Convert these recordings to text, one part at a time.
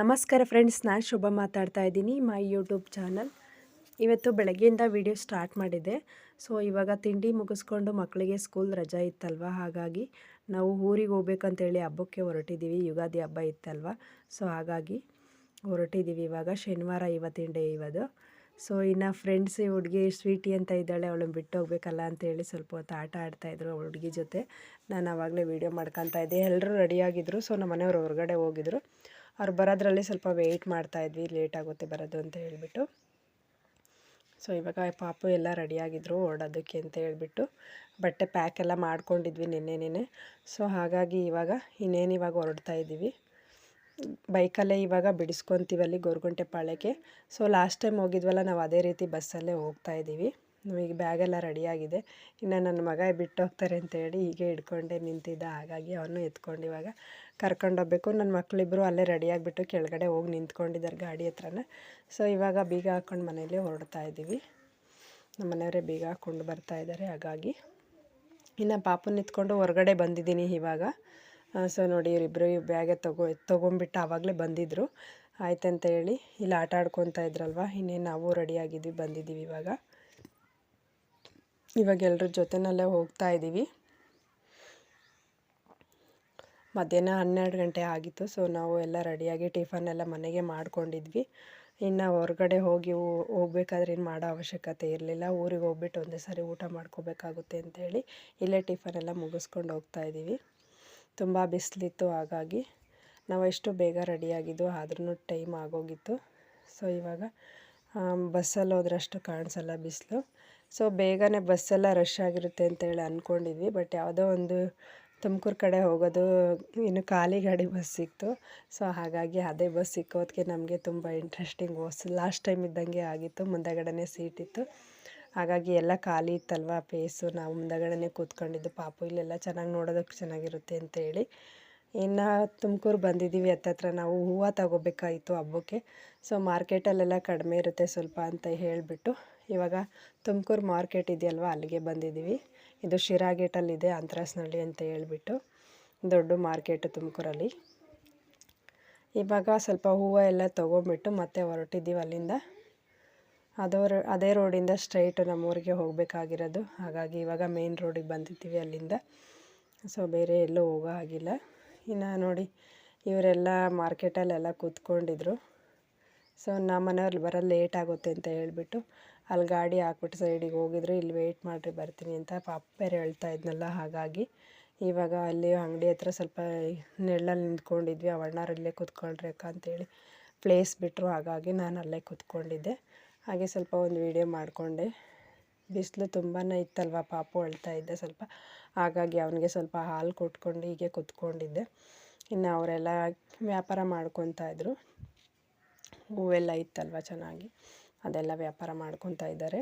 ನಮಸ್ಕಾರ ಫ್ರೆಂಡ್ಸ್ ನಾನು ಶುಭ ಮಾತಾಡ್ತಾ ಇದ್ದೀನಿ ಮೈ ಯೂಟ್ಯೂಬ್ ಚಾನಲ್ ಇವತ್ತು ಬೆಳಗ್ಗೆಯಿಂದ ವಿಡಿಯೋ ಸ್ಟಾರ್ಟ್ ಮಾಡಿದೆ ಸೊ ಇವಾಗ ತಿಂಡಿ ಮುಗಿಸ್ಕೊಂಡು ಮಕ್ಕಳಿಗೆ ಸ್ಕೂಲ್ ರಜಾ ಇತ್ತಲ್ವ? ಹಾಗಾಗಿ ನಾವು ಊರಿಗೆ ಹೋಗ್ಬೇಕಂತೇಳಿ ಹಬ್ಬಕ್ಕೆ ಹೊರಟಿದ್ದೀವಿ. ಯುಗಾದಿ ಹಬ್ಬ ಇತ್ತಲ್ವ? ಸೊ ಹಾಗಾಗಿ ಹೊರಟಿದ್ದೀವಿ. ಇವಾಗ ಶನಿವಾರ ಇವತ್ತಿನ ಡೇ ಇವದು ಸೊ ಇನ್ನು ಫ್ರೆಂಡ್ಸ್ ಹುಡುಗಿ ಸ್ವೀಟಿ ಅಂತ ಇದ್ದಾಳೆ, ಅವಳನ್ನ ಬಿಟ್ಟು ಹೋಗ್ಬೇಕಲ್ಲ ಅಂತೇಳಿ ಸ್ವಲ್ಪ ಹೊತ್ತು ಆಟ ಆಡ್ತಾಯಿದ್ರು ಹುಡುಗಿ ಜೊತೆ. ನಾನು ಆವಾಗಲೇ ವೀಡಿಯೋ ಮಾಡ್ಕೊತಾ ಇದ್ದೆ. ಎಲ್ಲರೂ ರೆಡಿಯಾಗಿದ್ದರು ಸೊ ನಮ್ಮ ಮನೆಯವರು ಹೊರಗಡೆ ಹೋಗಿದ್ರು. ಅವ್ರು ಬರೋದ್ರಲ್ಲಿ ಸ್ವಲ್ಪ ವೆಯ್ಟ್ ಮಾಡ್ತಾಯಿದ್ವಿ ಲೇಟ್ ಆಗುತ್ತೆ ಬರೋದು ಅಂತ ಹೇಳಿಬಿಟ್ಟು. ಸೊ ಇವಾಗ ಪಾಪು ಎಲ್ಲ ರೆಡಿಯಾಗಿದ್ದರು ಓಡೋದಕ್ಕೆ ಅಂತ ಹೇಳಿಬಿಟ್ಟು ಬಟ್ಟೆ ಪ್ಯಾಕ್ ಎಲ್ಲ ಮಾಡ್ಕೊಂಡಿದ್ವಿ ನಿನ್ನೆ ಸೊ ಹಾಗಾಗಿ ಇವಾಗ ಇನ್ನೇನು ಇವಾಗ ಹೊರಡ್ತಾ ಇದ್ದೀವಿ. ಬೈಕಲ್ಲೇ ಇವಾಗ ಬಿಡಿಸ್ಕೊತೀವಲ್ಲಿ ಗೊರಗುಂಟೆ ಪಾಳ್ಯಕ್ಕೆ. ಸೊ ಲಾಸ್ಟ್ ಟೈಮ್ ಹೋಗಿದ್ವಲ್ಲ, ನಾವು ಅದೇ ರೀತಿ ಬಸ್ಸಲ್ಲೇ ಹೋಗ್ತಾ ಇದ್ದೀವಿ. ನಮಗೆ ಬ್ಯಾಗೆಲ್ಲ ರೆಡಿಯಾಗಿದೆ. ಇನ್ನು ನನ್ನ ಮಗ ಬಿಟ್ಟು ಹೋಗ್ತಾರೆ ಅಂತೇಳಿ ಹೀಗೆ ಹಿಡ್ಕೊಂಡೆ ನಿಂತಿದ್ದ. ಹಾಗಾಗಿ ಅವನು ಎತ್ಕೊಂಡು ಇವಾಗ ಕರ್ಕೊಂಡು ಹೋಗ್ಬೇಕು ನನ್ನ ಮಕ್ಕಳಿಬ್ಬರು ಅಲ್ಲೇ ರೆಡಿಯಾಗಿಬಿಟ್ಟು ಕೆಳಗಡೆ ಹೋಗಿ ನಿಂತ್ಕೊಂಡಿದ್ದಾರೆ ಗಾಡಿ ಹತ್ರನೇ. ಸೊ ಇವಾಗ ಬೀಗ ಹಾಕ್ಕೊಂಡು ಮನೇಲಿ ಹೊರಡ್ತಾ ಇದ್ದೀವಿ. ನಮ್ಮ ಮನೆಯವರೇ ಬೀಗ ಹಾಕ್ಕೊಂಡು ಬರ್ತಾ ಇದ್ದಾರೆ. ಹಾಗಾಗಿ ಇನ್ನು ಪಾಪು ನಿಂತ್ಕೊಂಡು ಹೊರಗಡೆ ಬಂದಿದ್ದೀನಿ ಇವಾಗ. ಸೊ ನೋಡಿ ಇವರಿಬ್ಬರು ಬ್ಯಾಗೆ ತಗೋ, ತೊಗೊಂಬಿಟ್ಟು ಆವಾಗಲೇ ಬಂದಿದ್ದರು ಆಯ್ತಂತ ಹೇಳಿ, ಇಲ್ಲಿ ಆಟ ಆಡ್ಕೊತಾ ಇದ್ರಲ್ವ? ಇನ್ನೇನು ನಾವು ರೆಡಿಯಾಗಿದ್ವಿ, ಬಂದಿದ್ದೀವಿ ಇವಾಗ. ಇವಾಗ ಎಲ್ಲರ ಜೊತೆನಲ್ಲೇ ಹೋಗ್ತಾ ಇದ್ದೀವಿ. ಮಧ್ಯಾಹ್ನ ಹನ್ನೆರಡು ಗಂಟೆ ಆಗಿತ್ತು, ಸೊ ನಾವು ಎಲ್ಲ ರೆಡಿಯಾಗಿ ಟಿಫನ್ ಎಲ್ಲ ಮನೆಗೆ ಮಾಡ್ಕೊಂಡಿದ್ವಿ. ಇನ್ನು ಹೊರಗಡೆ ಹೋಗಿ ಹೋಗ್ಬೇಕಾದ್ರೆ ಏನು ಮಾಡೋ ಅವಶ್ಯಕತೆ ಇರಲಿಲ್ಲ. ಊರಿಗೆ ಹೋಗ್ಬಿಟ್ಟು ಒಂದೇ ಸಾರಿ ಊಟ ಮಾಡ್ಕೋಬೇಕಾಗುತ್ತೆ ಅಂತೇಳಿ ಇಲ್ಲೇ ಟಿಫನ್ ಎಲ್ಲ ಮುಗಿಸ್ಕೊಂಡು ಹೋಗ್ತಾ ಇದ್ದೀವಿ. ತುಂಬ ಬಿಸಿಲಿತ್ತು ಹಾಗಾಗಿ. ನಾವು ಎಷ್ಟು ಬೇಗ ರೆಡಿಯಾಗಿದ್ದು ಆದ್ರೂ ಟೈಮ್ ಆಗೋಗಿತ್ತು. ಸೊ ಇವಾಗ ಬಸ್ಸಲ್ಲಿ ಹೋದ್ರಷ್ಟು ಕಾಣಿಸಲ್ಲ ಬಿಸಿಲು. ಸೊ ಬೇಗನೆ ಬಸ್ಸೆಲ್ಲ ರಶ್ ಆಗಿರುತ್ತೆ ಅಂತೇಳಿ ಅಂದ್ಕೊಂಡಿದ್ವಿ ಬಟ್ ಯಾವುದೋ ಒಂದು ತುಮಕೂರು ಕಡೆ ಹೋಗೋದು ಇನ್ನು ಖಾಲಿ ಗಾಡಿ ಬಸ್ ಸಿಕ್ತು. ಸೊ ಹಾಗಾಗಿ ಅದೇ ಬಸ್ ಸಿಕ್ಕೋದಕ್ಕೆ ನಮಗೆ ತುಂಬ ಇಂಟ್ರೆಸ್ಟಿಂಗ್ ಹೊಸ ಲಾಸ್ಟ್ ಟೈಮ್ ಇದ್ದಂಗೆ ಆಗಿತ್ತು. ಮುಂದಗಡೆ ಸೀಟ್ ಇತ್ತು. ಹಾಗಾಗಿ ಎಲ್ಲ ಖಾಲಿ ಇತ್ತಲ್ವ ಪೇಸು ನಾವು ಮುಂದಗಡೆ ಕೂತ್ಕೊಂಡಿದ್ದು. ಪಾಪು ಇಲ್ಲೆಲ್ಲ ಚೆನ್ನಾಗಿ ನೋಡೋದಕ್ಕೆ ಚೆನ್ನಾಗಿರುತ್ತೆ ಅಂತೇಳಿ ಇನ್ನು ತುಮಕೂರು ಬಂದಿದ್ದೀವಿ ಹತ್ತತ್ರ ನಾವು ಹೂವು ತಗೋಬೇಕಾಯಿತು ಹಬ್ಬಕ್ಕೆ. ಸೊ ಮಾರ್ಕೆಟಲ್ಲೆಲ್ಲ ಕಡಿಮೆ ಇರುತ್ತೆ ಸ್ವಲ್ಪ ಅಂತ ಹೇಳಿಬಿಟ್ಟು. ಇವಾಗ ತುಮಕೂರು ಮಾರ್ಕೆಟ್ ಇದೆಯಲ್ವ, ಅಲ್ಲಿಗೆ ಬಂದಿದ್ದೀವಿ. ಇದು ಶಿರಾ ಗೇಟಲ್ಲಿದೆ ಅಂತರಾಸ್ನಳ್ಳಿ ಅಂತ ಹೇಳ್ಬಿಟ್ಟು ದೊಡ್ಡ ಮಾರ್ಕೆಟು ತುಮಕೂರಲ್ಲಿ. ಇವಾಗ ಸ್ವಲ್ಪ ಹೂವು ಎಲ್ಲ ತೊಗೊಂಬಿಟ್ಟು ಮತ್ತೆ ಹೊರಟಿದ್ದೀವಿ ಅಲ್ಲಿಂದ. ಅದೋ ಅದೇ ರೋಡಿಂದ ಸ್ಟ್ರೈಟು ನಮ್ಮೂರಿಗೆ ಹೋಗಬೇಕಾಗಿರೋದು. ಹಾಗಾಗಿ ಇವಾಗ ಮೇನ್ ರೋಡಿಗೆ ಬಂದಿದ್ದೀವಿ ಅಲ್ಲಿಂದ. ಸೊ ಬೇರೆ ಎಲ್ಲೂ ಹೋಗೋ ಆಗಿಲ್ಲ ಇನ್ನು ನೋಡಿ, ಇವರೆಲ್ಲ ಮಾರ್ಕೆಟಲ್ಲೆಲ್ಲ ಕೂತ್ಕೊಂಡಿದ್ರು. ಸೊ ನಮ್ಮ ಮನೆಯವ್ರು ಬರೋದು ಲೇಟ್ ಆಗುತ್ತೆ ಅಂತ ಹೇಳ್ಬಿಟ್ಟು ಅಲ್ಲಿ ಗಾಡಿ ಹಾಕ್ಬಿಟ್ಟು ಸೈಡಿಗೆ ಹೋಗಿದ್ರು ಇಲ್ಲಿ ವೆಯ್ಟ್ ಮಾಡಿರಿ ಬರ್ತೀನಿ ಅಂತ ಪಾಪ ಬೇರೆ ಹೇಳ್ತಾ ಇದ್ನಲ್ಲ, ಹಾಗಾಗಿ ಇವಾಗ ಅಲ್ಲಿ ಅಂಗಡಿ ಹತ್ರ ಸ್ವಲ್ಪ ನೆರಳಲ್ಲಿ ನಿಂತ್ಕೊಂಡಿದ್ವಿ ಅವಣ್ಣವ್ರು ಇಲ್ಲೇ ಕೂತ್ಕೊಳ್ರಿ ಅಕ್ಕ ಅಂತೇಳಿ ಪ್ಲೇಸ್ ಬಿಟ್ಟರು ಹಾಗಾಗಿ ನಾನು ಅಲ್ಲೇ ಕೂತ್ಕೊಂಡಿದ್ದೆ. ಹಾಗೆ ಸ್ವಲ್ಪ ಒಂದು ವೀಡಿಯೋ ಮಾಡಿಕೊಂಡೆ. ಬಿಸಿಲು ತುಂಬಾ ಇತ್ತಲ್ವ ಪಾಪು ಅಳ್ತಾ ಇದ್ದೆ ಸ್ವಲ್ಪ, ಹಾಗಾಗಿ ಅವನಿಗೆ ಸ್ವಲ್ಪ ಹಾಲು ಕೊಟ್ಕೊಂಡು ಹೀಗೆ ಕೂತ್ಕೊಂಡಿದ್ದೆ. ಇನ್ನು ಅವರೆಲ್ಲ ವ್ಯಾಪಾರ ಮಾಡ್ಕೊತಾ ಇದ್ದರು ಹೂವೆಲ್ಲ ಇತ್ತಲ್ವ ಚೆನ್ನಾಗಿ? ಅದೆಲ್ಲ ವ್ಯಾಪಾರ ಮಾಡ್ಕೊತಾ ಇದ್ದಾರೆ.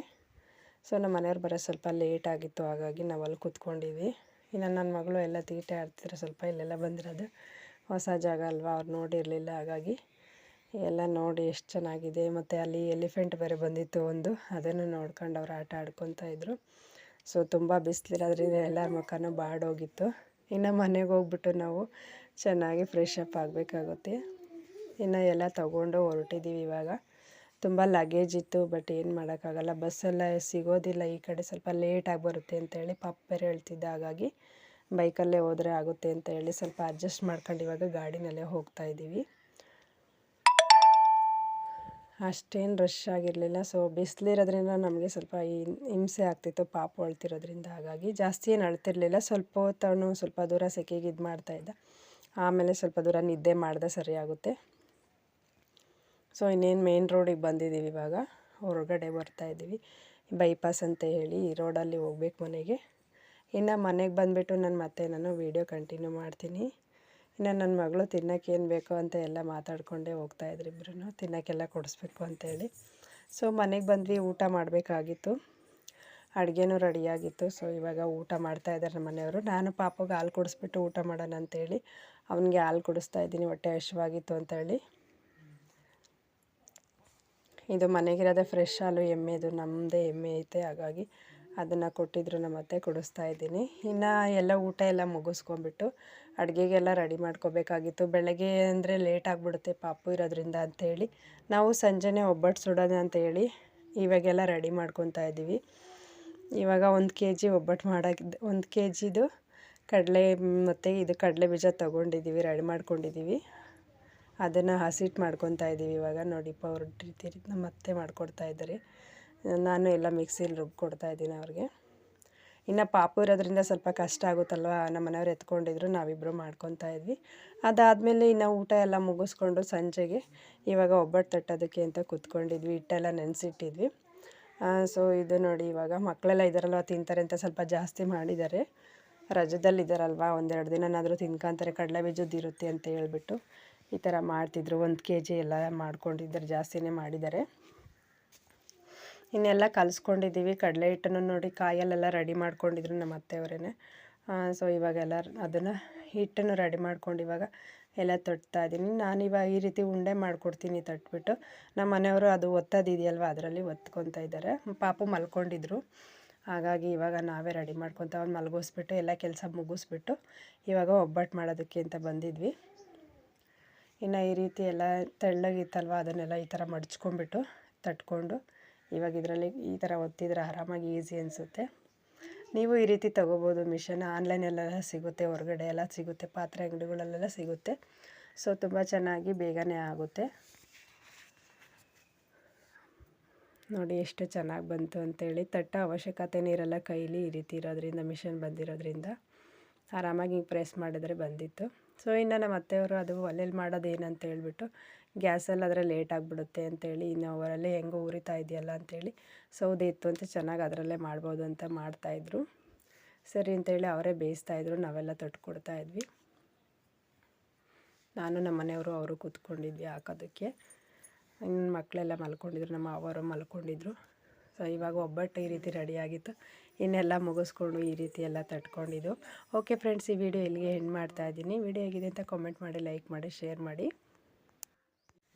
ಸೊ, ನಮ್ಮ ಮನೆಯವ್ರು ಬರೋ ಸ್ವಲ್ಪ ಲೇಟ್ ಆಗಿತ್ತು, ಹಾಗಾಗಿ ನಾವು ಅಲ್ಲಿ ಕೂತ್ಕೊಂಡಿದ್ವಿ. ಇನ್ನು ನನ್ನ ಮಗಳು ಎಲ್ಲ ತೀಟೆ ಆಡ್ತಿದ್ರು, ಸ್ವಲ್ಪ ಇಲ್ಲೆಲ್ಲ ಬಂದಿರೋದು. ಹೊಸ ಜಾಗ ಅಲ್ವಾ, ಅವ್ರು ನೋಡಿರಲಿಲ್ಲ, ಹಾಗಾಗಿ ಎಲ್ಲ ನೋಡಿ ಎಷ್ಟು ಚೆನ್ನಾಗಿದೆ. ಮತ್ತು ಅಲ್ಲಿ ಎಲಿಫೆಂಟ್ ಬೇರೆ ಬಂದಿತ್ತು ಒಂದು, ಅದನ್ನು ನೋಡ್ಕೊಂಡು ಅವ್ರು ಆಟ ಆಡ್ಕೊತಾ ಇದ್ರು. ಸೊ, ತುಂಬ ಬಿಸಿಲಿರೋದ್ರಿಂದ ಎಲ್ಲರ ಮುಖನೂ ಬಾಡೋಗಿತ್ತು. ಇನ್ನು ಮನೆಗೆ ಹೋಗ್ಬಿಟ್ಟು ನಾವು ಚೆನ್ನಾಗಿ ಫ್ರೆಶ್ ಅಪ್ ಆಗಬೇಕಾಗುತ್ತೆ. ಇನ್ನು ಎಲ್ಲ ತಗೊಂಡು ಹೊರಟಿದ್ದೀವಿ ಇವಾಗ. ತುಂಬ ಲಗೇಜ್ ಇತ್ತು ಬಟ್ ಏನು ಮಾಡೋಕ್ಕಾಗಲ್ಲ. ಬಸ್ಸೆಲ್ಲ ಸಿಗೋದಿಲ್ಲ, ಈ ಕಡೆ ಸ್ವಲ್ಪ ಲೇಟಾಗಿ ಬರುತ್ತೆ ಅಂತೇಳಿ ಪಾಪ ಬೇರೆ ಹೇಳ್ತಿದ್ದ ಹಾಗಾಗಿ ಬೈಕಲ್ಲೇ ಹೋದರೆ ಆಗುತ್ತೆ ಅಂತ ಹೇಳಿ ಸ್ವಲ್ಪ ಅಡ್ಜಸ್ಟ್ ಮಾಡ್ಕೊಂಡು ಇವಾಗ ಗಾಡಿನಲ್ಲೇ ಹೋಗ್ತಾ ಇದ್ದೀವಿ. ಅಷ್ಟೇನು ರಶ್ ಆಗಿರಲಿಲ್ಲ. ಸೊ ಬಿಸಿಲಿರೋದ್ರಿಂದ ನಮಗೆ ಸ್ವಲ್ಪ ಹಿಂಸೆ ಆಗ್ತಿತ್ತು, ಪಾಪ ಅಳ್ತಿರೋದ್ರಿಂದ ಹಾಗಾಗಿ. ಜಾಸ್ತಿ ಏನು ಅಳ್ತಿರಲಿಲ್ಲ. ಸ್ವಲ್ಪ ಹೊತ್ತು ಸ್ವಲ್ಪ ದೂರ ಸೆಕೆಗೆ ಇದು ಮಾಡ್ತಾಯಿದ್ದ ಆಮೇಲೆ ಸ್ವಲ್ಪ ದೂರ ನಿದ್ದೆ ಮಾಡಿದೆ ಸರಿಯಾಗುತ್ತೆ ಸೊ, ಇನ್ನೇನು ಮೇನ್ ರೋಡಿಗೆ ಬಂದಿದ್ದೀವಿ ಇವಾಗ. ಹೊರಗಡೆ ಬರ್ತಾ ಇದ್ದೀವಿ ಬೈಪಾಸ್ ಅಂತ ಹೇಳಿ ಈ ರೋಡಲ್ಲಿ ಹೋಗ್ಬೇಕು ಮನೆಗೆ. ಇನ್ನು ಮನೆಗೆ ಬಂದುಬಿಟ್ಟು ನಾನು ಮತ್ತೆ ನಾನು ವೀಡಿಯೋ ಕಂಟಿನ್ಯೂ ಮಾಡ್ತೀನಿ. ಇನ್ನು ನನ್ನ ಮಗಳು ತಿನ್ನೋಕೆ ಏನು ಬೇಕು ಅಂತ ಎಲ್ಲ ಮಾತಾಡ್ಕೊಂಡೇ ಹೋಗ್ತಾಯಿದ್ರು ಇಬ್ಬರೂ ತಿನ್ನೋಕ್ಕೆಲ್ಲ ಕೊಡಿಸ್ಬೇಕು ಅಂತೇಳಿ ಸೊ, ಮನೆಗೆ ಬಂದ್ವಿ, ಊಟ ಮಾಡಬೇಕಾಗಿತ್ತು. ಅಡುಗೆನೂ ರೆಡಿಯಾಗಿತ್ತು ಸೊ, ಇವಾಗ ಊಟ ಮಾಡ್ತಾ ಇದ್ದಾರೆ ನಮ್ಮ ಮನೆಯವರು. ನಾನು ಪಾಪಗೆ ಹಾಲು ಕುಡಿಸ್ಬಿಟ್ಟು ಊಟ ಮಾಡೋಣ ಅಂತೇಳಿ ಅವನಿಗೆ ಹಾಲು ಕುಡಿಸ್ತಾ ಇದ್ದೀನಿ. ಹೊಟ್ಟೆ ಹಶ್ವಾಗಿತ್ತು ಅಂತೇಳಿ ಇದು ಮನೆಗಿರೋದೇ ಫ್ರೆಶ್ ಹಾಲು ಎಮ್ಮೆದು ನಮ್ಮದೇ ಎಮ್ಮೆ ಐತೆ, ಹಾಗಾಗಿ ಅದನ್ನು ಕೊಟ್ಟಿದ್ರು ನಮ್ಮ ಅತ್ತೆ, ಕುಡಿಸ್ತಾ ಇದ್ದೀನಿ. ಇನ್ನು ಎಲ್ಲ ಊಟ ಎಲ್ಲ ಮುಗಿಸ್ಕೊಂಬಿಟ್ಟು ಅಡುಗೆಗೆಲ್ಲ ರೆಡಿ ಮಾಡ್ಕೋಬೇಕಾಗಿತ್ತು. ಬೆಳಗ್ಗೆ ಅಂದರೆ ಲೇಟ್ ಆಗಿಬಿಡುತ್ತೆ, ಪಾಪು ಇರೋದ್ರಿಂದ ಅಂಥೇಳಿ ನಾವು ಸಂಜೆನೇ ಒಬ್ಬಟ್ಟು ಸುಡೋಣ ಅಂತೇಳಿ ಇವಾಗೆಲ್ಲ ರೆಡಿ ಮಾಡ್ಕೊತಾ ಇದ್ದೀವಿ. ಇವಾಗ ಒಂದು ಕೆ ಜಿ ಒಬ್ಬಟ್ಟು ಮಾಡೋಕ್ಕಿದ್ದು ಒಂದು ಕೆ ಜಿದು ಕಡಲೆ ಮತ್ತು ಇದು ಕಡಲೆ ಬೀಜ ತೊಗೊಂಡಿದ್ದೀವಿ ರೆಡಿ ಮಾಡ್ಕೊಂಡಿದ್ದೀವಿ. ಅದನ್ನು ಹಸಿಟ್ಟು ಮಾಡ್ಕೊತಾ ಇದ್ದೀವಿ ಇವಾಗ. ನೋಡಿ ಪೌಡ್ರ್ ನಮ್ಮ ಅತ್ತೆ ಮಾಡ್ಕೊಡ್ತಾ ಇದ್ದಾರೆ. ನಾನು ಎಲ್ಲ ಮಿಕ್ಸಿಲಿ ರುಬ್ಕೊಡ್ತಾ ಇದ್ದೀನಿ ಅವ್ರಿಗೆ. ಇನ್ನು ಪಾಪು ಇರೋದ್ರಿಂದ ಸ್ವಲ್ಪ ಕಷ್ಟ ಆಗುತ್ತಲ್ವ? ನಮ್ಮ ಮನೆಯವ್ರು ಎತ್ಕೊಂಡಿದ್ರು ನಾವಿಬ್ಬರು ಮಾಡ್ಕೊತಾ ಇದ್ವಿ. ಅದಾದಮೇಲೆ ಇನ್ನು ಊಟ ಎಲ್ಲ ಮುಗಿಸ್ಕೊಂಡು ಸಂಜೆಗೆ ಇವಾಗ ಒಬ್ಬಟ್ಟು ತಟ್ಟೋದಕ್ಕೆ ಅಂತ ಕೂತ್ಕೊಂಡಿದ್ವಿ. ಹಿಟ್ಟೆಲ್ಲ ನೆನೆಸಿಟ್ಟಿದ್ವಿ. ಸೊ ಇದು ನೋಡಿ, ಇವಾಗ ಮಕ್ಕಳೆಲ್ಲ ಇದ್ದಾರಲ್ವ ತಿಂತಾರೆ ಅಂತ ಸ್ವಲ್ಪ ಜಾಸ್ತಿ ಮಾಡಿದ್ದಾರೆ. ರಜದಲ್ಲಿ ಇದ್ದಾರಲ್ವ ಒಂದೆರಡು ದಿನನಾದರೂ ತಿನ್ಕೊಂತಾರೆ. ಕಡಲೆ ಬೀಜದ್ದು ಇರುತ್ತೆ ಅಂತ ಹೇಳ್ಬಿಟ್ಟು. ಈ ಥರ ಮಾಡ್ತಿದ್ರು. ಒಂದು ಕೆ ಜಿ ಎಲ್ಲ ಮಾಡ್ಕೊಂಡಿದ್ದಾರೆ ಜಾಸ್ತಿನೇ ಮಾಡಿದ್ದಾರೆ. ಇನ್ನೆಲ್ಲ ಕಲಿಸ್ಕೊಂಡಿದ್ದೀವಿ. ಕಡಲೆ ಹಿಟ್ಟನ್ನು ನೋಡಿ ಕಾಯಲ್ಲೆಲ್ಲ ರೆಡಿ ಮಾಡ್ಕೊಂಡಿದ್ರು ನಮ್ಮ ಅತ್ತೆಯವರೇ ಸೊ ಇವಾಗೆಲ್ಲ ಅದನ್ನು ಹಿಟ್ಟನ್ನು ರೆಡಿ ಮಾಡ್ಕೊಂಡು ಇವಾಗ ಎಲ್ಲ ತಟ್ತಾ ಇದ್ದೀನಿ. ನಾನು ಇವಾಗ ಈ ರೀತಿ ಉಂಡೆ ಮಾಡಿಕೊಡ್ತೀನಿ ತಟ್ಬಿಟ್ಟು. ನಮ್ಮ ಮನೆಯವರು ಅದು ಒತ್ತೋದಿದೆಯಲ್ವ, ಅದರಲ್ಲಿ ಒತ್ಕೊತಾ ಇದ್ದಾರೆ. ಪಾಪು ಮಲ್ಕೊಂಡಿದ್ರು. ಹಾಗಾಗಿ ಇವಾಗ ನಾವೇ ರೆಡಿ ಮಾಡ್ಕೊತ ಅವ್ನು ಮಲಗಿಸ್ಬಿಟ್ಟು, ಎಲ್ಲ ಕೆಲಸ ಮುಗಿಸ್ಬಿಟ್ಟು ಇವಾಗ ಒಬ್ಬಟ್ಟು ಮಾಡೋದಕ್ಕೆ ಅಂತ ಬಂದಿದ್ವಿ. ಇನ್ನು ಈ ರೀತಿ ಎಲ್ಲ ತೆಳ್ಳಗಿತ್ತಲ್ವ, ಅದನ್ನೆಲ್ಲ ಈ ಥರ ಮಡ್ಚ್ಕೊಂಬಿಟ್ಟು ತಟ್ಕೊಂಡು, ಇವಾಗ ಇದರಲ್ಲಿ ಈ ಥರ ಒತ್ತಿದ್ರೆ ಆರಾಮಾಗಿ ಈಸಿ ಅನಿಸುತ್ತೆ. ನೀವು ಈ ರೀತಿ ತೊಗೋಬೋದು ಮಿಷನ್ ಆನ್ಲೈನಲ್ಲೆಲ್ಲ ಸಿಗುತ್ತೆ, ಹೊರಗಡೆ ಎಲ್ಲ ಸಿಗುತ್ತೆ, ಪಾತ್ರೆ ಅಂಗಡಿಗಳಲ್ಲೆಲ್ಲ ಸಿಗುತ್ತೆ. ಸೊ ತುಂಬ ಚೆನ್ನಾಗಿ ಬೇಗನೆ ಆಗುತ್ತೆ. ನೋಡಿ ಎಷ್ಟು ಚೆನ್ನಾಗಿ ಬಂತು ಅಂತೇಳಿ. ತಟ್ಟ ಅವಶ್ಯಕತೆನೇ ಇರಲ್ಲ ಕೈಲಿ ಈ ರೀತಿ ಇರೋದ್ರಿಂದ ಮಿಷನ್ ಬಂದಿರೋದ್ರಿಂದ, ಆರಾಮಾಗಿ ಪ್ರೆಸ್ ಮಾಡಿದರೆ ಬಂದಿತ್ತು. ಸೊ ಇನ್ನು ನಮ್ಮ ಅತ್ತೆಯವರು ಅದು ಒಲೆಯಲ್ಲಿ ಮಾಡೋದು ಏನಂತ ಹೇಳ್ಬಿಟ್ಟು ಗ್ಯಾಸಲ್ಲಿ ಆದರೆ ಲೇಟ್ ಆಗಿಬಿಡುತ್ತೆ ಅಂತೇಳಿ ಇನ್ನು ಅವರಲ್ಲೇ ಹೆಂಗೋ ಉರಿತಾ ಇದೆಯಲ್ಲ ಅಂತೇಳಿ ಸೌದೆ ಇತ್ತು ಅಂತ ಚೆನ್ನಾಗಿ ಅದರಲ್ಲೇ ಮಾಡ್ಬೋದು ಅಂತ ಮಾಡ್ತಾಯಿದ್ರು ಸರಿ ಅಂತೇಳಿ ಅವರೇ ಬೇಯಿಸ್ತಾಯಿದ್ರು ನಾವೆಲ್ಲ ಇದ್ವಿ. ನಾನು ನಮ್ಮ ಮನೆಯವರು ಅವರು ಕೂತ್ಕೊಂಡಿದ್ವಿ ಹಾಕೋದಕ್ಕೆ. ಇನ್ನು ಮಕ್ಕಳೆಲ್ಲ ಮಲ್ಕೊಂಡಿದ್ರು, ನಮ್ಮ ಅವರು ಮಲ್ಕೊಂಡಿದ್ರು. ಸೊ ಇವಾಗ ಒಬ್ಬಟ್ಟು ಈ ರೀತಿ ರೆಡಿಯಾಗಿತ್ತು ಇನ್ನೆಲ್ಲ ಮುಗಿಸ್ಕೊಂಡು ಈ ರೀತಿ ಎಲ್ಲ ತಟ್ಕೊಂಡಿದ್ದು. ಓಕೆ ಫ್ರೆಂಡ್ಸ್ ಈ ವಿಡಿಯೋ ಇಲ್ಲಿಗೆ ಎಂಡ್ ಮಾಡ್ತಾ ಇದ್ದೀನಿ. ವಿಡಿಯೋ ಆಗಿದೆ ಅಂತ ಕಾಮೆಂಟ್ ಮಾಡಿ ಲೈಕ್ ಮಾಡಿ ಶೇರ್ ಮಾಡಿ.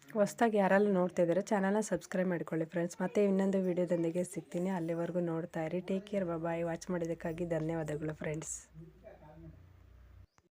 ಹೊಸ್ದಾಗಿ ಯಾರೆಲ್ಲ ನೋಡ್ತಾ ಇದ್ದಾರೆ ಚಾನಲ್ನ ಸಬ್ಸ್ಕ್ರೈಬ್ ಮಾಡ್ಕೊಳ್ಳಿ ಫ್ರೆಂಡ್ಸ್ ಮತ್ತೆ ಇನ್ನೊಂದು ವಿಡಿಯೋದೊಂದಿಗೆ ಸಿಗ್ತೀನಿ. ಅಲ್ಲಿವರೆಗೂ ನೋಡ್ತಾ ಇರಿ. ಟೇಕ್ ಕೇರ್ ಬಾಯ್ ವಾಚ್ ಮಾಡಿದ್ದಕ್ಕಾಗಿ ಧನ್ಯವಾದಗಳು ಫ್ರೆಂಡ್ಸ್